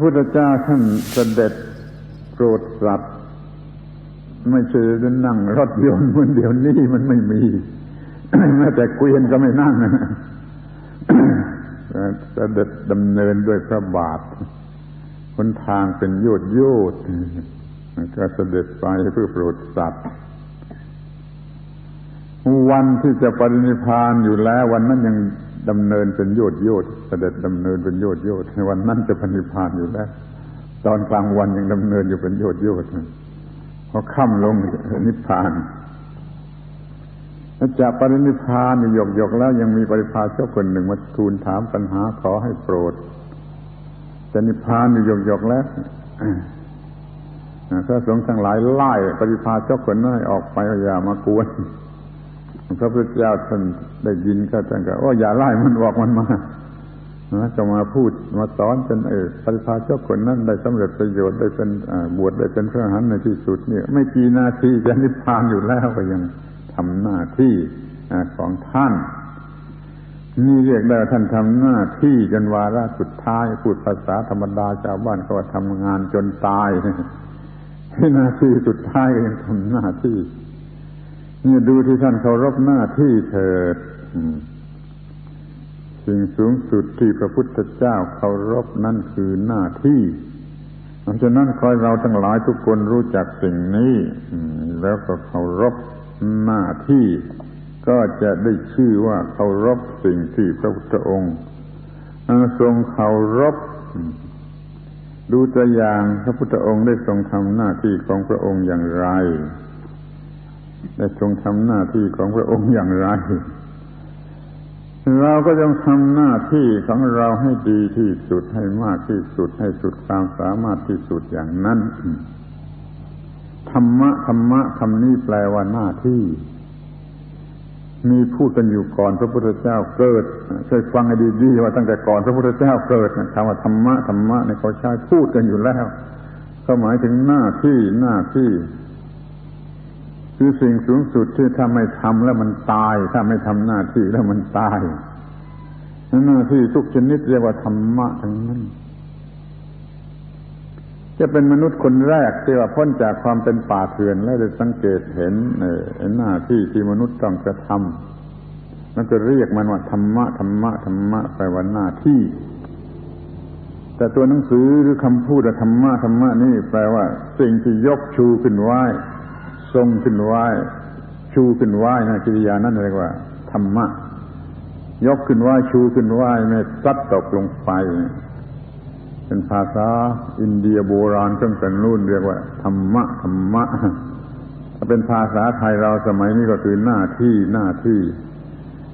พุทธเจ้าท่านเสด็จโปรดสัตว์ไม่ใช่จะนั่งรถยนต์เหมือนเดี๋ยวนี้มันไม่มีแม้แต่เกวียนก็ไม่นั่งเสด็จดำเนินด้วยพระบาทคนทางเป็นโยดโยดก็เสด็จไปเพื่อโปรดสัตว์ วันที่จะปรินิพานอยู่แล้ววันนั้นยัง ดำเนินเป็นโยดโยดเสด็จดำเนินเป็นโยดโยดวันนั้นจะปรินิพานอยู่แล้วตอนกลางวันยังดำเนินอยู่เป็นโยดโยดพอค่ำลงนิพพานจะปรินิพพานหยกหยกแล้วยังมีปริพาชกคนหนึ่งมาทูลถามปัญหาขอให้โปรดจะนิพพานหยกหยกแล้วพระสงฆ์ทั้งหลายไล่ปริพาชกคนนั้นออกไปอย่ามากวน พระพุทธเจ้าท่านได้ยินก็ท่านก็โอ้อย่าไล่มันออกมันมาจะมาพูดมาสอนจนเออปริพาชกคนนั้นได้สำเร็จประโยชน์ได้เป็นบวชได้เป็นพระอรหันในที่สุดเนี่ย ไม่กี่นาทีจะนิพพานอยู่แล้วก็ยังทำหน้าที่ของท่าน นี่เรียกได้ท่านทำหน้าที่จนวาระสุดท้ายพูดภาษาธรรมดาชาวบ้านเขาว่าทำงานจนตายหน้าทีสุดท้ายก็ยังทำหน้าที่ นี่ดูที่ท่านเคารพหน้าที่เถิดสิ่งสูงสุดที่พระพุทธเจ้าเคารพนั่นคือหน้าที่เพราะฉะนั้นคอยเราทั้งหลายทุกคนรู้จักสิ่งนี้แล้วก็เคารพหน้าที่ ก็จะได้ชื่อว่าเคารพสิ่งที่พระพุทธองค์ทรงเคารพดูตัวอย่างพระพุทธองค์ได้ทรงทำหน้าที่ของพระองค์อย่างไร ได้ทรงทำหน้าที่ของพระองค์อย่างไร เราก็ต้องทำหน้าที่ของเราให้ดีที่สุดให้มากที่สุดให้สุดความสามารถที่สุดอย่างนั้น ธรรมะธรรมะคำนี้แปลว่าหน้าที่ มีพูดกันอยู่ก่อนพระพุทธเจ้าเกิดเคยฟังให้ดีๆว่าตั้งแต่ก่อนพระพุทธเจ้าเกิดคำว่าธรรมะธรรมะในเขาใช้พูดกันอยู่แล้วก็หมายถึงหน้าที่หน้าที่ คือสิ่งสูงสุดที่ถ้าไม่ทำแล้วมันตาย ถ้าไม่ทำหน้าที่แล้วมันตายหน้าที่ทุกชนิดเรียกว่าธรรมะทั้งนั้น จะเป็นมนุษย์คนแรกที่ว่าพ้นจากความเป็นป่าเถื่อนแล้วได้สังเกตเห็นหน้าที่ที่มนุษย์ต้องกระทำนั่นก็เรียกมันว่าธรรมะธรรมะธรรมะแปลว่าหน้าที่ แต่ตัวหนังสือหรือคำพูดธรรมะธรรมะนี่แปลว่า สิ่งที่ยกชูขึ้นไหว ทรงขึ้นไหวชูขึ้นไหวนะกิริยานั้นเรียกว่า ธรรมะ ยกขึ้นไหวชูขึ้นไหวไม่ซัดตกลงไป เป็นภาษาอินเดียโบราณตั้งแต่นู่นเรียกว่า ธรรมะธรรมะถ้าเป็นภาษาไทยเราสมัยนี้ก็คือหน้าที่หน้าที่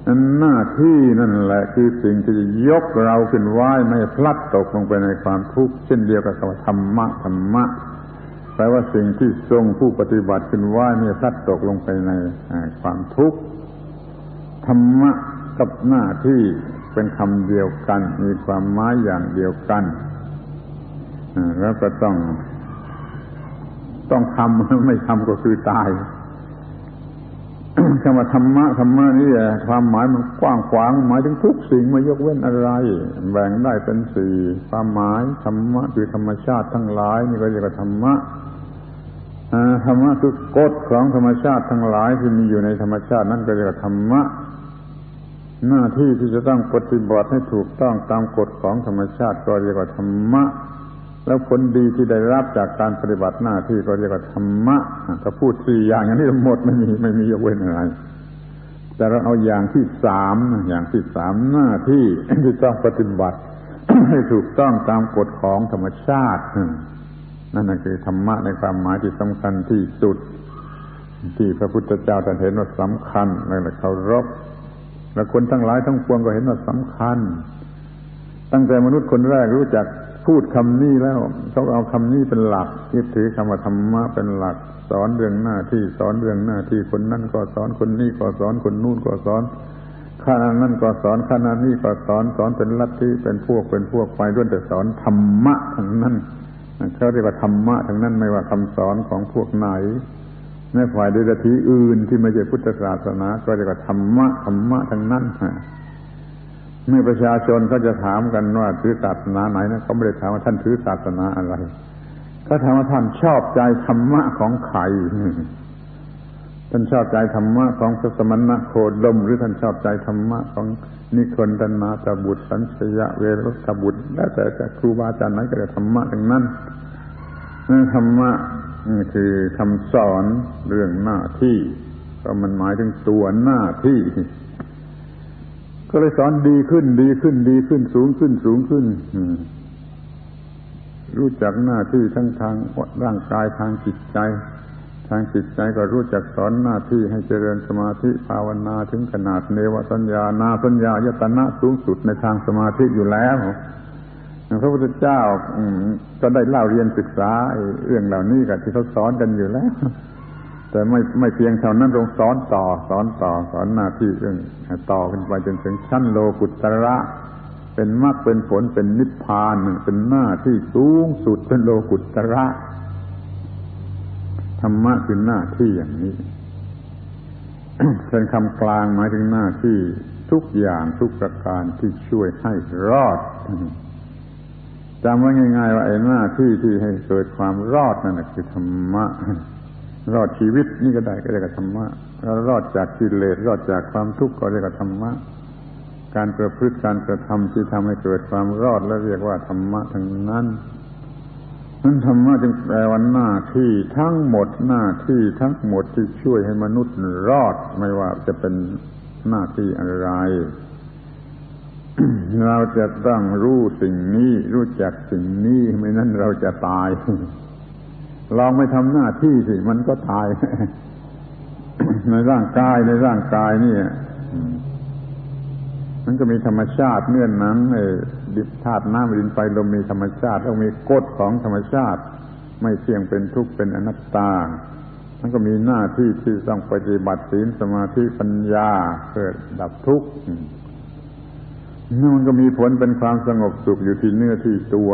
นั้นหน้าที่นั่นแหละคือสิ่งที่จะยกเราขึ้นไหวไม่พลัดตกลงไปในความทุกข์เช่นเดียวกับคำธรรมะธรรมะ ปลว่าสิ่งที่ทรงผู้ปฏิบัติขึ้นไหวไม่พลัดตกลงไปในความทุกข์ธรรมะกับหน้าที่เป็นคำเดียวกัน มีความหมายอย่างเดียวกันแล้วก็ต้อง ต้องทำไม่ทำก็คือตาย คำว่าธรรมะธรรมะนี่ความหมายมันกว้างขวางหมายถึงทุกสิ่งไม่ยกเว้นอะไร แบ่งได้เป็นสี่ความหมายธรรมะคือธรรมชาติทั้งหลาย นี่ก็เรียกว่าธรรมะธรรมะคือกฎของธรรมชาติทั้งหลายที่มีอยู่ในธรรมชาตินั่นก็เรียกว่าธรรมะหน้าที่ที่จะต้องปฏิบัติให้ถูกต้องตามกฎของธรรมชาติก็เรียกว่าธรรมะ แล้วผลดีที่ได้รับจากการปฏิบัติหน้าที่ก็เรียกว่าธรรมะ ถ้าพูดสี่อย่างอย่างนี้หมดไม่มีไม่มียกเว้นอะไร แต่เราเอาอย่างที่สามอย่างที่สามหน้าที่ที่ต้องปฏิบัติให้ถูกต้องตามกฎของธรรมชาติ นั่นคือธรรมะในความหมายที่สำคัญที่สุด ที่พระพุทธเจ้าท่านเห็นว่าสำคัญและเคารพและคนทั้งหลายทั้งปวงก็เห็นว่าสำคัญ ตั้งแต่มนุษย์คนแรกรู้จัก พูดคำนี้แล้วเขาเอาคำนี้เป็นหลักยึดถือคำว่าธรรมะเป็นหลัก สอนเรื่องหน้าที่สอนเรื่องหน้าที่คนนั่นก็สอนคนนี้ก็สอนคนนู่นก็สอนข้านั่นก็สอนข้านี่ก็สอนสอนเป็นลัทธิเป็นพวกเป็นพวกไปด้วยแต่สอนธรรมะทั้งนั้นเขาเรียกว่าธรรมะทั้งนั้นไม่ว่าคำสอนของพวกไหนในฝ่ายเดรัจฉีอื่นที่ไม่ใช่พุทธศาสนาก็เรียกว่าธรรมะธรรมะทั้งนั้น เมื่อประชาชนเขาจะถามกันว่าถือศาสนาไหนนะเขาไม่ได้ถามว่าท่านถือศาสนาอะไรเขาถามว่าท่านชอบใจธรรมะของใครท่านชอบใจธรรมะของพระสมณะโคดม หรือท่านชอบใจธรรมะของนิคนตนาตบุตรสัญชยะเวรุตบุตร แล้วแต่จะครูบาอาจารย์ไหนก็ได้ธรรมะทั้งนั้นนั่นธรรมะคือคำสอนเรื่องหน้าที่เพราะมันหมายถึงตัวหน้าที่ ก็เลยสอนดีขึ้นดีขึ้นดีขึ้นสูงขึ้นสูงขึ้นรู้จักหน้าที่ทั้งทางร่างกายทางจิตใจ ทางจิตใจก็รู้จักสอนหน้าที่ให้เจริญสมาธิภาวนาถึงขนาดเนวสัญญานาสัญญายตนะสูงสุดในทางสมาธิอยู่แล้วพระพุทธเจ้าก็ได้เล่าเรียนศึกษาเรื่องเหล่านี้กับที่เขาสอนกันอยู่แล้ว แต่ไม่ไม่เพียงเท่านั้นรงสอนต่อ สอนต่อสอนหน้าที่เรื่องต่อขึ้นไปจนถึงชั้นโลกุตระ เป็นมรรคเป็นผลเป็นนิพพานเป็นหน้าที่สูงสุดเป็นโลกุตระธรรมะคือหน้าที่อย่างนี้เป็นคำกลางหมายถึงหน้าที่ทุกอย่างทุกประการที่ช่วยให้รอดจำไว้ง่ายๆว่าไอ้หน้าที่ที่ให้เกิดความรอดนั่นคือธรรมะ รอดชีวิตนี่ก็ได้ก็เรียกว่าธรรมะแล้วรอดจากกิเลสรอดจากความทุกข์ก็เรียกว่าธรรมะการประพฤติการกระทำที่ทำให้เกิดความรอดแล้วเรียกว่าธรรมะทั้งนั้นนั้นธรรมะจึงแปลว่าหน้าที่ทั้งหมดหน้าที่ทั้งหมดที่ช่วยให้มนุษย์รอดไม่ว่าจะเป็นหน้าที่อะไร เราจะต้องรู้สิ่งนี้ รู้จักสิ่งนี้ไม่นั้นเราจะตาย ลองไม่ทำหน้าที่สิ มันก็ตาย ในร่างกายในร่างกายนี่มันก็มีธรรมชาติเนื่อนหนังดิบธาตุน้ำดินไฟลมมีธรรมชาติต้องมีกฎของธรรมชาติ ไม่เที่ยงเป็นทุกข์เป็นอนัตตา มันก็มีหน้าที่ที่ต้องปฏิบัติศีลสมาธิปัญญาเกิดดับทุกข์นั่นมันก็มีผลเป็นความสงบสุขอยู่ที่เนื้อที่ตัว